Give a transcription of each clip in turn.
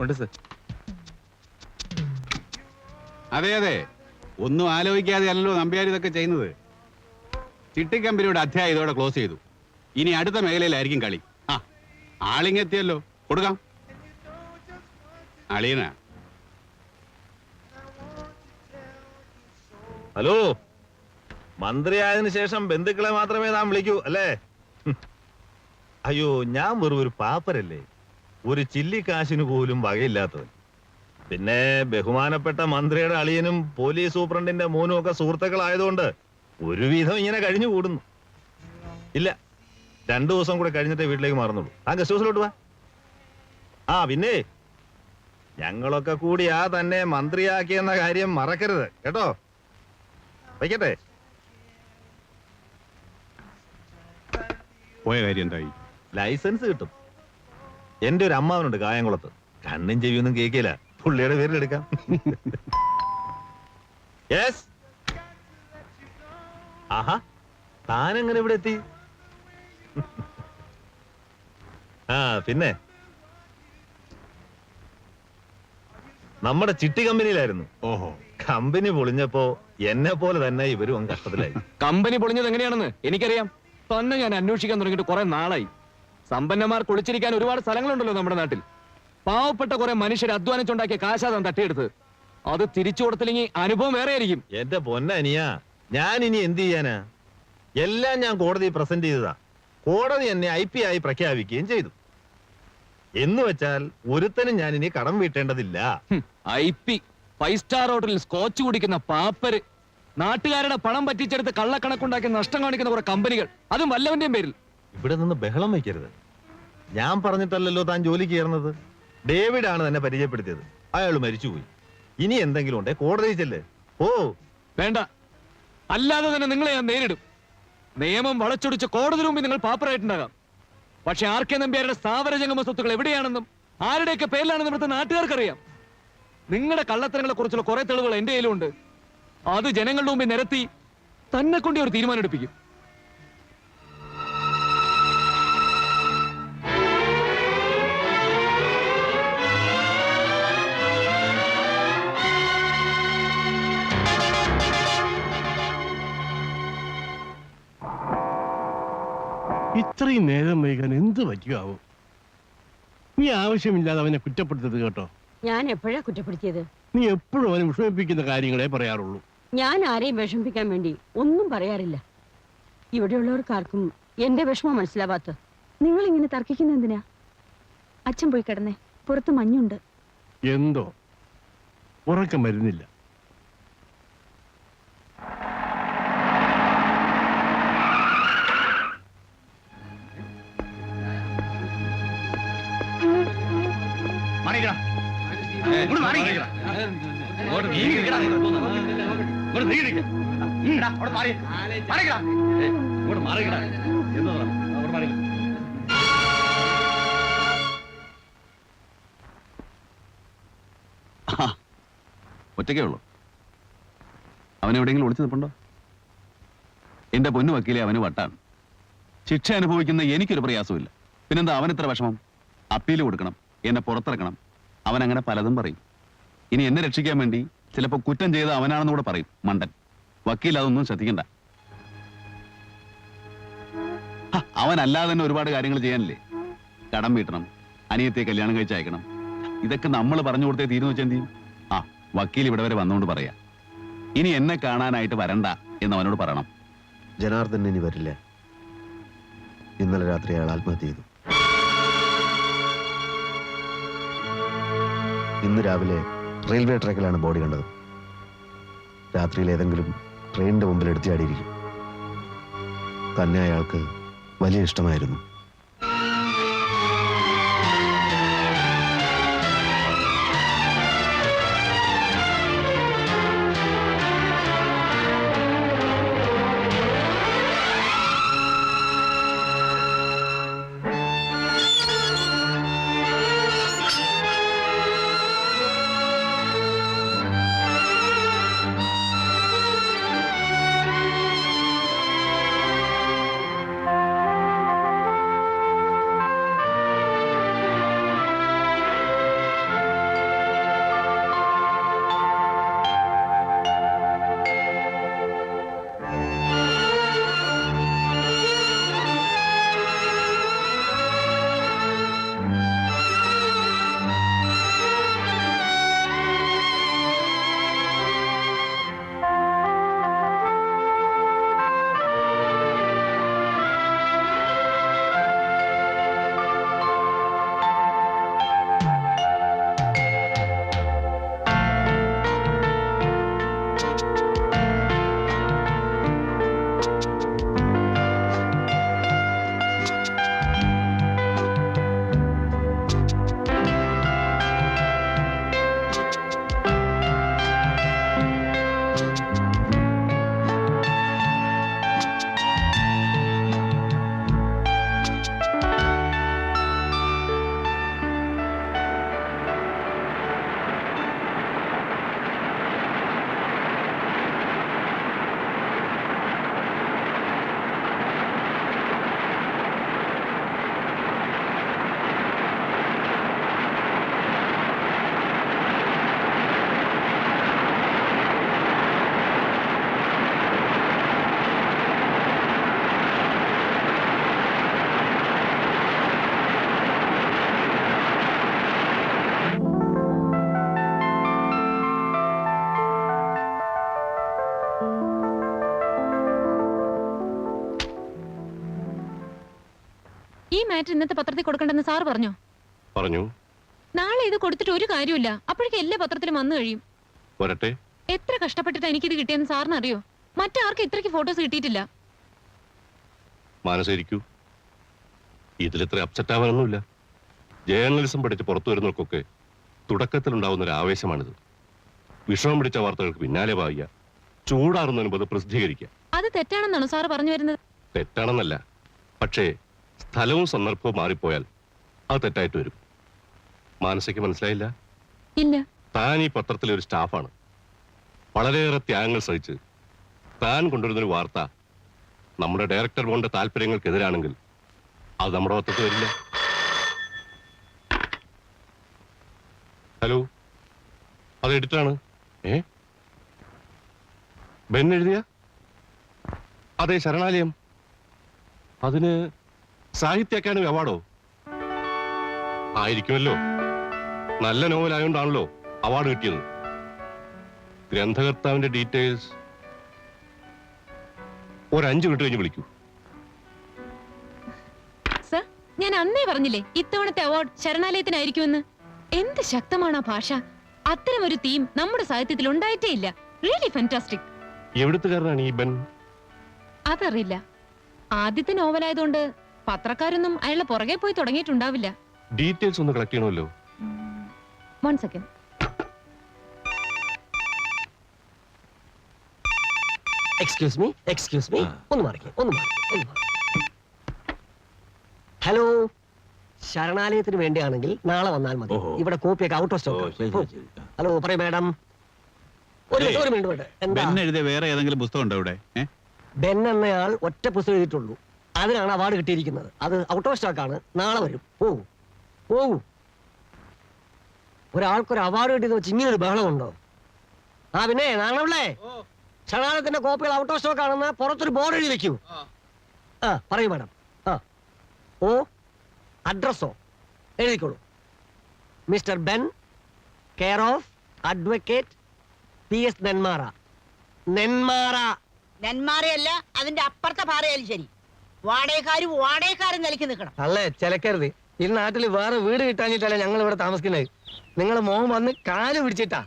ഉണ്ട് സർ. അതെ അതെ. ഒന്നും ആലോചിക്കാതെ അല്ലല്ലോ നമ്പ്യാർ ഇതൊക്കെ ചെയ്യുന്നത്. ചിട്ടിക്കമ്പനിയുടെ അധ്യായം ഇതോടെ ക്ലോസ് ചെയ്തു. ഇനി അടുത്ത മേഖലയിലായിരിക്കും കളി. ആ ആളിങ്ങെത്തിയല്ലോ കൊടുക്കാം. അളിയന ഹലോ. മന്ത്രിയായതിനു ശേഷം ബന്ധുക്കളെ മാത്രമേ നാം വിളിക്കൂ അല്ലേ? അയ്യോ ഞാൻ വെറും ഒരു പാപ്പരല്ലേ? ഒരു ചില്ലിക്കാശിന് പോലും വകയില്ലാത്തവൻ. പിന്നെ ബഹുമാനപ്പെട്ട മന്ത്രിയുടെ അളിയനും പോലീസ് സൂപ്രണ്ടിന്റെ മോനും ഒക്കെ സുഹൃത്തുക്കളായതുകൊണ്ട് ഒരുവിധം ഇങ്ങനെ കഴിഞ്ഞു കൂടുന്നു. ഇല്ല രണ്ടു ദിവസം കൂടെ കഴിഞ്ഞിട്ടേ വീട്ടിലേക്ക് മാറുന്നുള്ളൂ. ആ ഗസ്റ്റ് ഹൗസിലോട്ട് വാ. ആ പിന്നെ ഞങ്ങളൊക്കെ കൂടി ആ തന്നെ മന്ത്രിയാക്കിയെന്ന കാര്യം മറക്കരുത് കേട്ടോ? വയ്ക്കട്ടെ? പോയ കാര്യം എന്തായി? ലൈസൻസ് കിട്ടും. എന്റെ ഒരു അമ്മാവനുണ്ട് കായംകുളത്ത്. കണ്ണും ചെവിയൊന്നും കേൾക്കില്ല പുള്ളിയുടെ പേരിൽ എടുക്കാം. യെസ് ആഹാ. താനെങ്ങനെ ഇവിടെ എത്തി? ആ പിന്നെ? നമ്മുടെ ചിട്ടി കമ്പനിയിലായിരുന്നു. ഓഹോ. കമ്പനി പൊളിഞ്ഞപ്പോ എന്നെ പോലെ തന്നെ ഇവരും അങ്ങ് കഷ്ടത്തിലായി. കമ്പനി പൊളിഞ്ഞത് എങ്ങനെയാണെന്ന് എനിക്കറിയാം. തന്നെ ഞാൻ അന്വേഷിക്കാൻ തുടങ്ങിയിട്ട് കുറെ നാളായി. സമ്പന്നന്മാർ കുളിച്ചിരിക്കാൻ ഒരുപാട് സ്ഥലങ്ങളുണ്ടല്ലോ നമ്മുടെ നാട്ടിൽ. പാവപ്പെട്ട കുറെ മനുഷ്യർ അധ്വാനിച്ചുണ്ടാക്കിയ കാശാദം തട്ടിയെടുത്ത്. അത് തിരിച്ചു കൊടുത്തില്ലെങ്കിൽ അനുഭവം വേറെ ആയിരിക്കും എന്റെ പൊന്നനിയാ ഞാൻ ഇനി എന്ത് ചെയ്യാനാ? എല്ലാം ഞാൻ കോടതി പ്രസന്റ് ചെയ്തതാ. കോടതി എന്നെ ഐ പി ആയി പ്രഖ്യാപിക്കുകയും ചെയ്തു. എന്ന് വെച്ചാൽ ഒരുത്തനും ഞാൻ ഇനി കടം വീട്ടേണ്ടതില്ല. ഐ പി ഫൈവ് സ്റ്റാർ ഹോട്ടലിൽ സ്കോച്ച് കുടിക്കുന്ന പാപ്പര്. നാട്ടുകാരുടെ പണം പറ്റിച്ചെടുത്ത് കള്ളക്കണക്കുണ്ടാക്കി നഷ്ടം കാണിക്കുന്ന കുറെ കമ്പനികൾ അതും വല്ലവന്റെയും പേരിൽ. ഇവിടെ നിന്ന് ബഹളം വയ്ക്കരുത്. ഞാൻ പറഞ്ഞിട്ടല്ലല്ലോ താൻ ജോലിക്ക് കയറുന്നത്. ഡേവിഡ് ആണ് തന്നെ പരിചയപ്പെടുത്തിയത്. അയാൾ മരിച്ചുപോയി. ഇനി എന്തെങ്കിലും ഉണ്ടേ? കോടതി ചെല്ല്. ഓ വേണ്ട. അല്ലാതെ തന്നെ നിങ്ങളെ ഞാൻ നേരിടും. നിയമം വളച്ചൊടിച്ച് കോടതി മുമ്പിൽ നിങ്ങൾ പാപ്പറായിട്ടുണ്ടാകാം പക്ഷെ ആർ കെ നമ്പ്യാരുടെ സ്ഥാവര ജംഗമ സ്വത്തുക്കൾ എവിടെയാണെന്നും ആരുടെയൊക്കെ പേരിലാണെന്നും ഇവിടുത്തെ നാട്ടുകാർക്കറിയാം. നിങ്ങളുടെ കള്ളത്തരങ്ങളെ കുറിച്ചുള്ള കുറെ തെളിവുകൾ എന്റെ കയ്യിലുണ്ട്. അത് ജനങ്ങളുടെ മുമ്പിൽ നിരത്തി തന്നെ കൊണ്ട് ഒരു തീരുമാനം എടുപ്പിക്കും. ഇത്രയും നേരം വൈകാൻ എന്ത് പറ്റുമാവോ നീ ആവശ്യമില്ലാതെ അവനെ കുറ്റപ്പെടുത്തത് കേട്ടോ. ഞാൻ എപ്പോഴാ കുറ്റപ്പെടുത്തിയത്? നീ എപ്പോഴും അവനെ വിഷമിപ്പിക്കുന്ന കാര്യങ്ങളെ പറയാറുള്ളൂ. ഞാൻ ആരെയും വിഷമിപ്പിക്കാൻ വേണ്ടി ഒന്നും പറയാറില്ല. ഇവിടെയുള്ളവർക്കാർക്കും എന്റെ വിഷമം മനസ്സിലാവാത്ത നിങ്ങൾ ഇങ്ങനെ തർക്കിക്കുന്ന എന്തിനാ? അച്ഛൻ പോയി കിടന്നേ. പുറത്ത് മഞ്ഞുണ്ട്. എന്തോ? ഉറക്കം വരുന്നില്ല. ഒറ്റയ്ക്കേ ഉള്ളൂ. അവൻ എവിടെയെങ്കിലും ഒളിച്ചു നിൽപ്പുണ്ടോ? എന്റെ പൊന്നു വക്കീലെ അവന് വട്ടാണ്. ശിക്ഷ അനുഭവിക്കുന്ന എനിക്കൊരു പ്രയാസമില്ല പിന്നെന്താ അവൻ ഇത്ര വിഷമം? അപ്പീൽ കൊടുക്കണം എന്നെ പുറത്തിറക്കണം. അവൻ അങ്ങനെ പലതും പറയും. ഇനി എന്നെ രക്ഷിക്കാൻ വേണ്ടി ചിലപ്പോൾ കുറ്റം ചെയ്ത് അവനാണെന്ന് കൂടെ പറയും മണ്ടൻ. വക്കീൽ അതൊന്നും ശ്രദ്ധിക്കണ്ട. അല്ലാതെ തന്നെ ഒരുപാട് കാര്യങ്ങൾ ചെയ്യാനില്ലേ? കടം വീട്ടണം അനിയത്തെ കല്യാണം കഴിച്ച് അയക്കണം. ഇതൊക്കെ നമ്മൾ പറഞ്ഞു കൊടുത്തേ തീരുന്നു വെച്ചാൽ എന്ത് ആ വക്കീൽ ഇവിടെ വരെ വന്നുകൊണ്ട് പറയാ. ഇനി എന്നെ കാണാനായിട്ട് വരണ്ട എന്ന് അവനോട് പറയണം. ജനാർദ്ദൻ ഇനി വരില്ല. ഇന്നലെ രാത്രി അയാൾ ആത്മഹത്യ ചെയ്തു. ഇന്ന് രാവിലെ റെയിൽവേ ട്രാക്കിലാണ് ബോഡി കണ്ടത്. രാത്രിയിൽ ഏതെങ്കിലും ട്രെയിനിന്റെ മുമ്പിൽ എടുത്തിയാടിയിരിക്കും. തന്നെ അയാൾക്ക് വലിയ ഇഷ്ടമായിരുന്നു. മാറ്റർ ഇന്നത്തെ പത്രത്തിൽ കൊടുക്കണ്ടെന്ന് സാർ പറഞ്ഞു. പറഞ്ഞു. നാളെ ഇത് കൊടുത്തിട്ട് ഒരു കാര്യമില്ല അപ്പോഴേക്കും എല്ലാ പത്രത്തിലും വന്നു കഴിയും. വരട്ടെ. എത്ര കഷ്ടപ്പെട്ടിട്ട് എനിക്കിത് കിട്ടിയെന്ന് സാറിന് അറിയോ? മറ്റാർക്കും ഇത്രയ്ക്ക് ഫോട്ടോസ് കിട്ടിയിട്ടില്ല. മാനസിരിക്കൂ ഇതിലിത്ര അപ്സെറ്റ് ആവാനൊന്നുമില്ല. ജേർണലിസം പഠിച്ച് പുറത്തു വരുന്നവർക്കൊക്കെ തുടക്കത്തിലുണ്ടാവുന്ന ഒരു ആവേശമാണിത് വിഷമം പിടിച്ച വാർത്തകൾക്ക് പിന്നാലെ പായുക. ചൂടാറുന്നതിന് അത് പ്രസിദ്ധീകരിക്കുക. അത് തെറ്റാണെന്നാണോ സാറ് പറഞ്ഞു വരുന്നത്? തെറ്റാണെന്നല്ല. പക്ഷേ സ്ഥലവും സന്ദർഭവും മാറിപ്പോയാൽ അത് തെറ്റായിട്ട് വരും. മാനസിക മനസ്സിലായില്ല? ഇല്ല. താൻ ഈ പത്രത്തിലെ ഒരു സ്റ്റാഫാണ്. വളരെയേറെ ത്യാഗങ്ങൾ സഹിച്ച് താൻ കൊണ്ടുവരുന്നൊരു വാർത്ത നമ്മുടെ ഡയറക്ടർ ബോണ്ട താല്പര്യങ്ങൾക്കെതിരാണെങ്കിൽ അത് നമ്മുടെ പത്രത്തിൽ വരില്ല. ഹലോ? അത് എഡിറ്ററാണ്? ഏ? ബെൻ എഴുതിയ? അതെ ശരണാലയം. അതിന് സാഹിത്യ അക്കാദമി അവാർഡോ? ആയിരിക്കുമല്ലോ. നല്ല നോവലായോണ്ടാണല്ലോ അവാർഡ് കിട്ടിയത്. ഗ്രന്ഥകർത്താവിന്റെ ഡീറ്റെയിൽസ് ഒരു അഞ്ചു മിനിറ്റ് കഴിഞ്ഞ് വിളിക്കൂ. സർ ഞാൻ അന്നേ പറഞ്ഞില്ലേ ഇത്തവണത്തെ അവാർഡ് ശരണാലയത്തിനായിരിക്കുമെന്ന്? എന്ത് ശക്തമാണ് ആ ഭാഷ. അത്തരം ഒരു തീം നമ്മുടെ സാഹിത്യത്തിൽ ഉണ്ടായിട്ടേ ഇല്ല. റിയലി ഫാന്റാസ്റ്റിക് എവിടുത്തുകാരനാണ് ഈ ബെൻ? അതറിയില്ല. ആദ്യത്തെ നോവലായതുകൊണ്ട് പത്രക്കാരൊന്നും അയാളുടെ പുറകെ പോയി തുടങ്ങിയിട്ടുണ്ടാവില്ല. ഡീറ്റെയിൽസ് ഒന്ന് കളക്ട് ചെയ്യണമല്ലോ. One second excuse me excuse me ഒന്ന് മാറിക്കേ ഒന്ന് മാറി ഒന്ന് മാറി ഹലോ ശരണാലയത്തിന് വേണ്ടിയാണെങ്കിൽ നാളെ വന്നാൽ മതി. ഇവിടെ കോപ്പിയൊക്കെ ഔട്ട് ഓഫ് സ്റ്റോക്ക് ഹലോ പറയൂ മാഡം. ഒരു മിനിറ്റ് വേറെ ഏതെങ്കിലും പുസ്തകം ഉണ്ടോ ഇവിടെ ബെൻ എന്നയാൾ ഒറ്റ പുസ്തകം എഴുതിയിട്ടുള്ളൂ. അതിനാണ് അവാർഡ് കിട്ടിയിരിക്കുന്നത്. അത് ഔട്ട് ഓഫ് സ്റ്റോക്ക് ആണ്. നാളെ വരും. പോകൂ പോകൂ ഒരാൾക്കൊരു അവാർഡ് കിട്ടിയെന്ന് വെച്ച് ഇങ്ങനെ ഒരു ബഹളമുണ്ടോ? ആ പിന്നെ നാണവിളേ ക്ഷണാലത്തിന്റെ കോപ്പികൾ ഔട്ട് ഓഫ് സ്റ്റോക്ക് ആണെന്ന് പുറത്തൊരു ബോർഡ് എഴുതി വെക്കൂ. ആ. പറയൂ മാഡം ആ. ഓ അഡ്രസ്സോ എഴുതിക്കോളൂ. Mister Ben care of advocate P S Nenmara. Nenmara. നെന്മാറയല്ല അതിന്റെ അപ്പുറത്തെ പാറയാലും ശരി. വാടകക്കാരും വാടകക്കാരും നിലയ്ക്ക് നിൽക്കണം. അല്ലേ ചിലക്കരുത്. ഈ നാട്ടിൽ വേറെ വീട് കിട്ടാഞ്ഞിട്ടല്ല ഞങ്ങൾ ഇവിടെ താമസിക്കുന്നത്? നിങ്ങൾ മോൻ വന്ന് കാൽ പിടിച്ചിട്ടാ.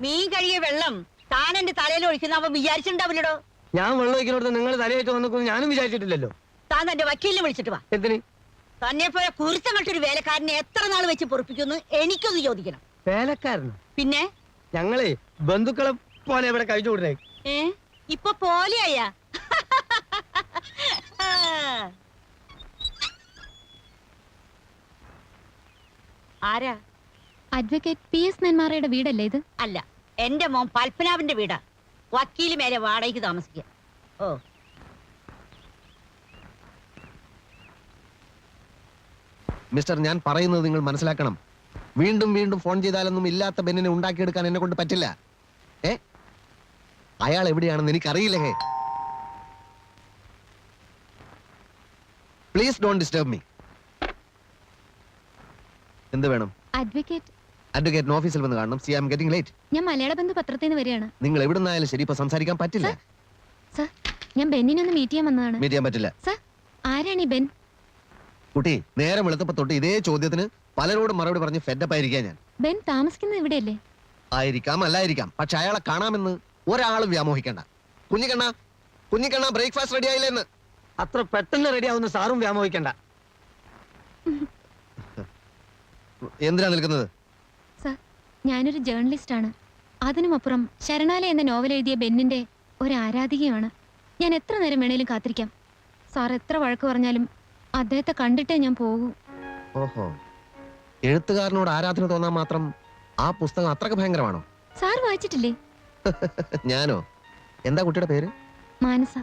മീൻ കഴുകിയ വെള്ളം താൻ എന്റെ തലയിൽ ഒഴിക്കുന്ന അവൻ വിചാരിച്ചിട്ടുണ്ടാവില്ലടോ? ഞാൻ വെള്ളം വയ്ക്കുന്നിടത്ത് നിങ്ങൾ തലയായിട്ട് വന്നിക്കുന്നു ഞാനും വിചാരിച്ചിട്ടില്ലല്ലോ. താൻ തന്റെ വക്കീലിനെ വിളിച്ചിട്ട് വാ. എന്തിന്? തന്നെ പോലെ കുരുത്തങ്ങട്ടൊരു വേലക്കാരനെ എത്ര നാൾ വെച്ച് പൊറപ്പിക്കുന്നു എനിക്കൊന്ന് ചോദിക്കണം. വേലക്കാരനോ? പിന്നെ? ഞങ്ങളെ ബന്ധുക്കളെ പോലെ ഇവിടെ കഴിച്ചു വിടണേ. ഏ? ഇപ്പൊ പോലെയായ? ആരാ? അഡ്വക്കേറ്റ് പി എസ് നെന്മാറയുടെ വീടല്ലേ ഇത്? അല്ല എന്റെ മോൻ പൽപ്പനാവിന്റെ വീടാ. വക്കീൽ മേലെ വാടകയ്ക്ക് താമസിക്കുക. ഓ. മിസ്റ്റർ ഞാൻ പറയുന്നത് നിങ്ങൾ മനസ്സിലാക്കണം. വീണ്ടും വീണ്ടും ഫോൺ ചെയ്താലൊന്നും ഇല്ലാത്ത ബെന്നിനെ ഉണ്ടാക്കിയെടുക്കാൻ എന്നെ കൊണ്ട് പറ്റില്ല. ഏ? അയാൾ എവിടെയാണെന്ന് എനിക്കറിയില്ല? പ്ലീസ് ഡോണ്ട് ഡിസ്റ്റർബ് മീ എന്ത് വേണം? അഡ്വക്കേറ്റ് അഡ്വക്കേറ്റിന് ഓഫീസിൽ വന്ന് കാണണം. See I'm getting late ഞാൻ മലയാള ബന്ധു പത്രത്തിൽ നിന്ന് വരികയാണ്. നിങ്ങൾ എവിടെ നിന്നായാലും ശരി ഇപ്പൊ സംസാരിക്കാൻ പറ്റില്ല. സർ ഞാൻ ബെന്നിനെ ഒന്ന് മീറ്റ് ചെയ്യാൻ വന്നതാണ്. മീറ്റ് ചെയ്യാൻ പറ്റില്ല. സർ ആരാണ് ഈ ബെൻ? കുട്ടി നേരം വെളുത്തപ്പോ തൊട്ട് ഇതേ ചോദ്യത്തിന് പലരോടും മറുപടി പറഞ്ഞ് ഫെഡപ്പ് ആയിരിക്കാ ഞാൻ. ബെൻ താമസിക്കുന്നത് ഇവിടെയല്ലേ? ആയിരിക്കാം അല്ലായിരിക്കാം. പക്ഷെ അയാളെ കാണാമെന്ന് ഒരാളും വ്യാമോഹിക്കണ്ട. കുഞ്ഞിക്കണ്ണ കുഞ്ഞിക്കണ്ണ ബ്രേക്ക്ഫാസ്റ്റ് റെഡി ആയില്ലെന്ന് അത്ര പെട്ടെന്ന് റെഡി ആവുന്ന സാറും വ്യാമോഹിക്കണ്ട. എന്തിനാ നിൽക്കുന്നത്? സർ ഞാനൊരു ജേർണലിസ്റ്റ് ആണ് അതിനുമപ്പുറം ശരണാലയ എന്ന നോവൽ എഴുതിയ ബെന്നിന്റെ ഒരു ആരാധികയാണ് ഞാൻ എത്ര നേരം വേണേലും കാത്തിരിക്കാം. സാർ എത്ര വഴക്ക് പറഞ്ഞാലും അദ്ദേഹത്തെ കണ്ടിട്ടേ ഞാൻ പോകൂ. ഓഹോ. എഴുത്തുകാരനോട് ആരാധന തോന്നാൻ മാത്രം ആ പുസ്തകം അത്രയ്ക്ക് ഭയങ്കരമാണോ? സാർ വായിച്ചിട്ടില്ലേ? ഞാനോ? എന്താ കുട്ടിയുടെ പേര്? മാനസ.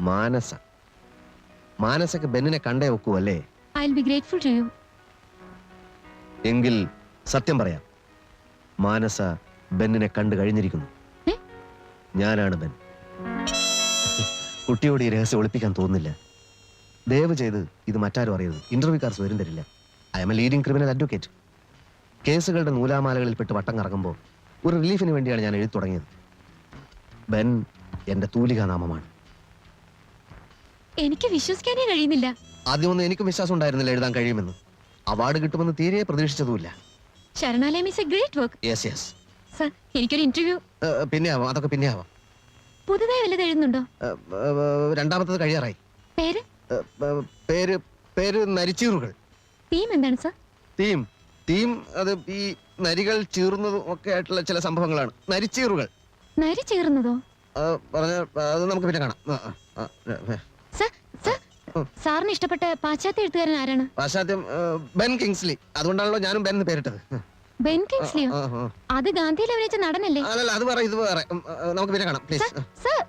മാനസ. മാനസക്ക് ബെന്നിനെ കണ്ടേ ഒക്കൂ അല്ലേ? I be grateful to you എങ്കിൽ സത്യം പറയാം. മാനസ ബെന്നിനെ കണ്ടു കഴിഞ്ഞിരിക്കുന്നു. ഞാനാണ് ബെൻ. കുട്ടിയോട് ഈ രഹസ്യം ഒളിപ്പിക്കാൻ തോന്നുന്നില്ല. ദയവ് ചെയ്ത് ഇത് മറ്റാരും അറിയരുത്. ഇന്റർവ്യൂക്കാർ വരും തരില്ല. I'm a leading criminal advocate കേസുകളുടെ നൂലാമാലകളിൽ പെട്ട് വട്ടം കറങ്ങുമ്പോൾ ഒരു റിലീഫിന് വേണ്ടിയാണ് ഞാൻ എഴുതി തുടങ്ങിയത്. ബെൻ എന്റെ തൂലികാനാമമാണ്. എനിക്ക് വിശ്വസിക്കാനേ കഴിയുന്നില്ല. ആദ്യമൊന്നും എനിക്കും വിശ്വാസം ഉണ്ടായിരുന്നില്ല എഴുതാൻ കഴിയുമെന്ന്. അവാർഡ് കിട്ടുമെന്ന് തീരെ പ്രതീക്ഷിച്ചതുമില്ല. ശരണാലയം is a great work yes yes sir എനിക്കൊരു ഇന്റർവ്യൂ പിന്നെ ആവാം അതൊക്കെ പിന്നെ ആവാം പുതുതായി വല്ലത് എഴുതുന്നുണ്ടോ? രണ്ടാമത്തത് കഴിയാറായി. പേര്? പേര് പേര് നരിച്ചീറുകൾ. തീം എന്താണ് സർ? തീം തീം അത് ഈ നരികൾ ചീറുന്നതും ഒക്കെ ആയിട്ടുള്ള ചില സംഭവങ്ങളാണ്. നരിച്ചീറുകൾ. നരി ചേർന്നതോ ആ, പറഞ്ഞ അത് നമുക്ക് പിന്നെ കാണാം. സാറിന് ഇഷ്ടപ്പെട്ട പാശ്ചാത്യ എഴുത്തുകാരൻ ആരാണ്? പാശ്ചാത്യം ബെൻ കിങ്സ്ലി. അതുകൊണ്ടാണല്ലോ ഞാനും ബെൻ എന്ന് പേരിട്ടത്. ബെൻ കിങ്സ്ലിയോ. അത് ഗാന്ധിയിൽ അഭിനയിച്ച നടനല്ലേ? അല്ലല്ല അത് വേറെ ഇത് വേറെ. നമുക്ക് പിന്നെ കാണാം പ്ലീസ്. സർ